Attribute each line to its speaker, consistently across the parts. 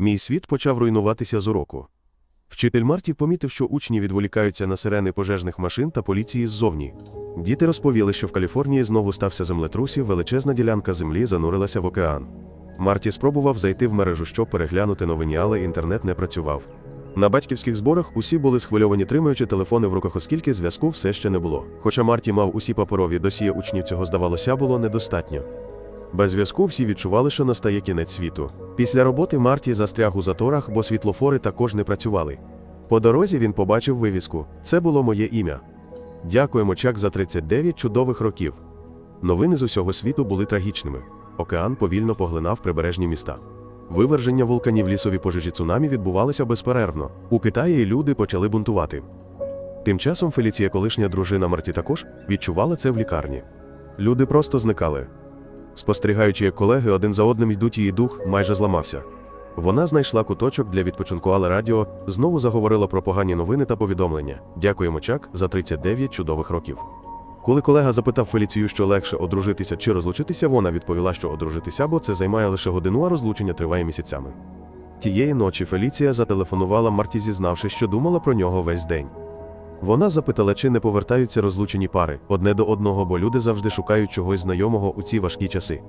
Speaker 1: Мій світ почав руйнуватися з уроку. Вчитель Марті помітив, що учні відволікаються на сирени пожежних машин та поліції ззовні. Діти розповіли, що в Каліфорнії знову стався землетрус і величезна ділянка землі занурилася в океан. Марті спробував зайти в мережу, щоб переглянути новині, але інтернет не працював. На батьківських зборах усі були схвильовані, тримаючи телефони в руках, оскільки зв'язку все ще не було. Хоча Марті мав усі паперові досії учнів, цього здавалося було недостатньо. Без зв'язку всі відчували, що настає кінець світу. Після роботи Марті застряг у заторах, бо світлофори також не працювали. По дорозі він побачив вивіску: це було моє ім'я. Дякуємо, Чак, за 39 чудових років. Новини з усього світу були трагічними. Океан повільно поглинав прибережні міста. Виверження вулканів лісові пожежі цунамі відбувалися безперервно. У Китаї люди почали бунтувати. Тим часом Феліція, колишня дружина Марті, також відчувала це в лікарні. Люди просто зникали. Спостерігаючи, як колеги один за одним йдуть, її дух майже зламався. Вона знайшла куточок для відпочинку, але радіо знову заговорила про погані новини та повідомлення. Дякуємо, Чак, за 39 чудових років. Коли колега запитав Феліцію, що легше одружитися чи розлучитися, вона відповіла, що одружитися, бо це займає лише годину, а розлучення триває місяцями. Тієї ночі Феліція зателефонувала Марті, зізнавши, що думала про нього весь день. Вона запитала, чи не повертаються розлучені пари одне до одного, бо люди завжди шукають чогось знайомого у ці важкі часи.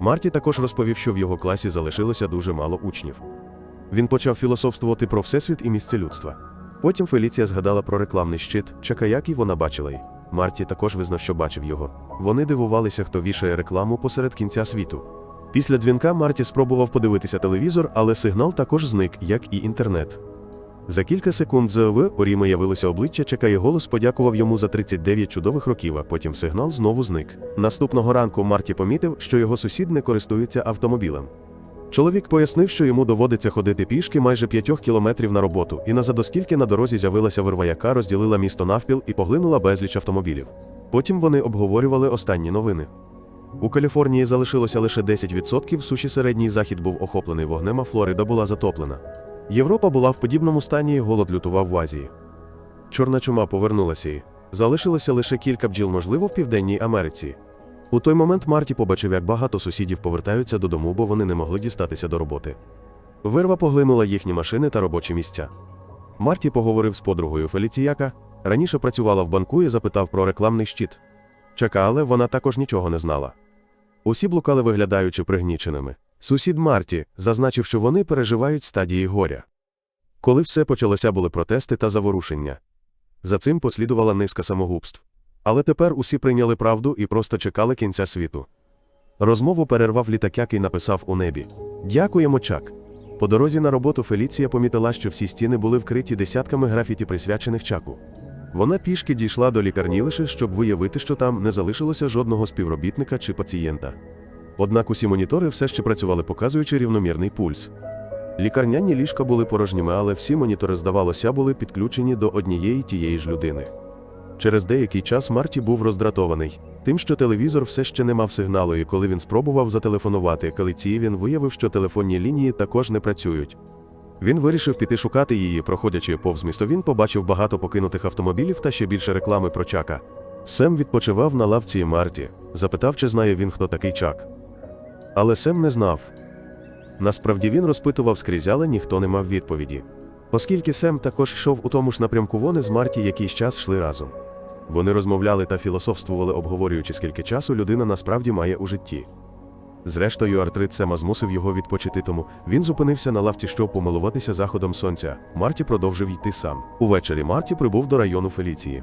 Speaker 1: Марті також розповів, що в його класі залишилося дуже мало учнів. Він почав філософствувати про всесвіт і місце людства. Потім Феліція згадала про рекламний щит, Чакаяк, і вона бачила й. Марті також визнав, що бачив його. Вони дивувалися, хто вішає рекламу посеред кінця світу. Після дзвінка Марті спробував подивитися телевізор, але сигнал також зник, як і інтернет. За кілька секунд ЗВ у Ріма явилося обличчя, чекає голос, подякував йому за 39 чудових років, а потім сигнал знову зник. Наступного ранку Марті помітив, що його сусід не користується автомобілем. Чоловік пояснив, що йому доводиться ходити пішки майже 5 кілометрів на роботу, і назад оскільки на дорозі з'явилася вирва, яка розділила місто навпіл і поглинула безліч автомобілів. Потім вони обговорювали останні новини. У Каліфорнії залишилося лише 10%, суші середній захід був охоплений вогнем, а Флорида була затоплена. Європа була в подібному стані, і голод лютував в Азії. Чорна чума повернулася і залишилося лише кілька бджіл, можливо, в Південній Америці. У той момент Марті побачив, як багато сусідів повертаються додому, бо вони не могли дістатися до роботи. Вирва поглинула їхні машини та робочі місця. Марті поговорив з подругою Феліціяка, раніше працювала в банку і запитав про рекламний щит. Чака, але вона також нічого не знала. Усі блукали, виглядаючи пригніченими. Сусід Марті зазначив, що вони переживають стадії горя. Коли все почалося, були протести та заворушення. За цим послідувала низка самогубств. Але тепер усі прийняли правду і просто чекали кінця світу. Розмову перервав літак, який написав у небі: Дякуємо, Чак. По дорозі на роботу Феліція помітила, що всі стіни були вкриті десятками графіті, присвячених чаку. Вона пішки дійшла до лікарні лише, щоб виявити, що там не залишилося жодного співробітника чи пацієнта. Однак усі монітори все ще працювали, показуючи рівномірний пульс. Лікарняні ліжка були порожніми, але всі монітори, здавалося, були підключені до однієї тієї ж людини. Через деякий час Марті був роздратований тим, що телевізор все ще не мав сигналу, і коли він спробував зателефонувати Калиці, він виявив, що телефонні лінії також не працюють. Він вирішив піти шукати її, проходячи повз місто, він побачив багато покинутих автомобілів та ще більше реклами про Чака. Сем відпочивав на лавці Марті, запитав, чи знає він, хто такий Чак. Але Сем не знав. Насправді він розпитував скрізь, але ніхто не мав відповіді. Оскільки Сем також йшов у тому ж напрямку, вони з Марті якийсь час йшли разом. Вони розмовляли та філософствували, обговорюючи, скільки часу людина насправді має у житті. Зрештою, артрит Сема змусив його відпочити, тому він зупинився на лавці, щоб помилуватися заходом сонця. Марті продовжив йти сам. Увечері Марті прибув до району Феліції.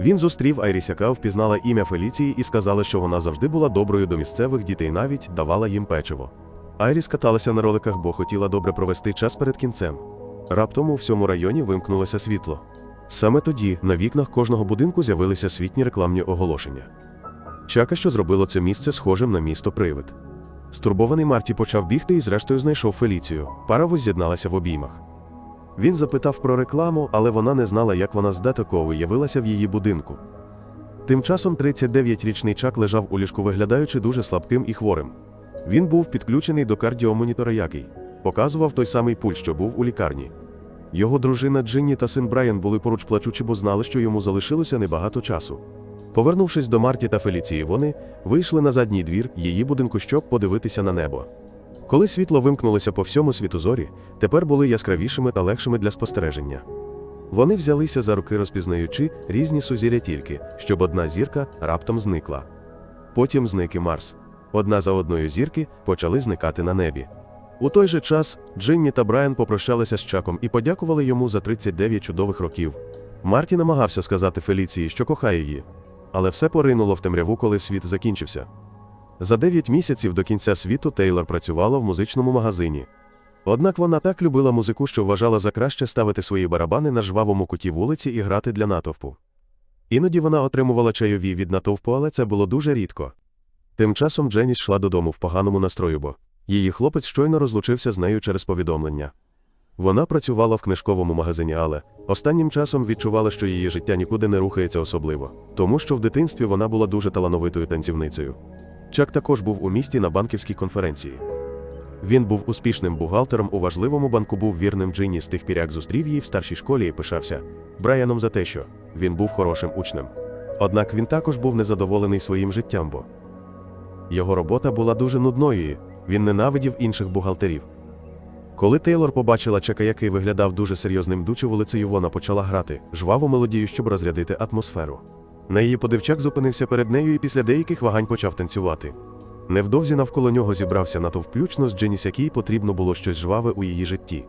Speaker 1: Він зустрів Айріс, яка впізнала ім'я Феліції і сказала, що вона завжди була доброю до місцевих дітей, навіть давала їм печиво. Айріс каталася на роликах, бо хотіла добре провести час перед кінцем. Раптом у всьому районі вимкнулося світло. Саме тоді на вікнах кожного будинку з'явилися світні рекламні оголошення. Чака, що зробило це місце схожим на місто привид. Стурбований Марті почав бігти і, зрештою, знайшов Феліцію. Пара воз'єдналася в обіймах. Він запитав про рекламу, але вона не знала, як вона з Датакови явилася в її будинку. Тим часом 39-річний Чак лежав у ліжку, виглядаючи дуже слабким і хворим. Він був підключений до кардіомонітора, який показував той самий пульс, що був у лікарні. Його дружина Джинні та син Брайан були поруч плачучи, бо знали, що йому залишилося небагато часу. Повернувшись до Марті та Феліції, вони вийшли на задній двір її будинку, щоб подивитися на небо. Коли світло вимкнулося по всьому світу зорі, тепер були яскравішими та легшими для спостереження. Вони взялися за руки, розпізнаючи різні сузір'я тільки, щоб одна зірка раптом зникла. Потім зник і Марс. Одна за одною зірки почали зникати на небі. У той же час Джинні та Брайан попрощалися з Чаком і подякували йому за 39 чудових років. Марті намагався сказати Феліції, що кохає її, але все поринуло в темряву, коли світ закінчився. За 9 місяців до кінця світу Тейлор працювала в музичному магазині. Однак вона так любила музику, що вважала за краще ставити свої барабани на жвавому куті вулиці і грати для натовпу. Іноді вона отримувала чайові від натовпу, але це було дуже рідко. Тим часом Дженіс йшла додому в поганому настрою, бо її хлопець щойно розлучився з нею через повідомлення. Вона працювала в книжковому магазині, але останнім часом відчувала, що її життя нікуди не рухається особливо, тому що в дитинстві вона була дуже талановитою танцівницею. Чак також був у місті на банківській конференції. Він був успішним бухгалтером у важливому банку, був вірним Джинні з тих пір, як зустрів її в старшій школі і пишався Брайаном за те, що він був хорошим учнем. Однак він також був незадоволений своїм життям, бо його робота була дуже нудною, і він ненавидів інших бухгалтерів. Коли Тейлор побачила Чака, який виглядав дуже серйозним дучу вулицею, вона почала грати жваву мелодію, щоб розрядити атмосферу. На її подивчак зупинився перед нею і після деяких вагань почав танцювати. Невдовзі навколо нього зібрався натовп включно з Дженіс, якій потрібно було щось жваве у її житті.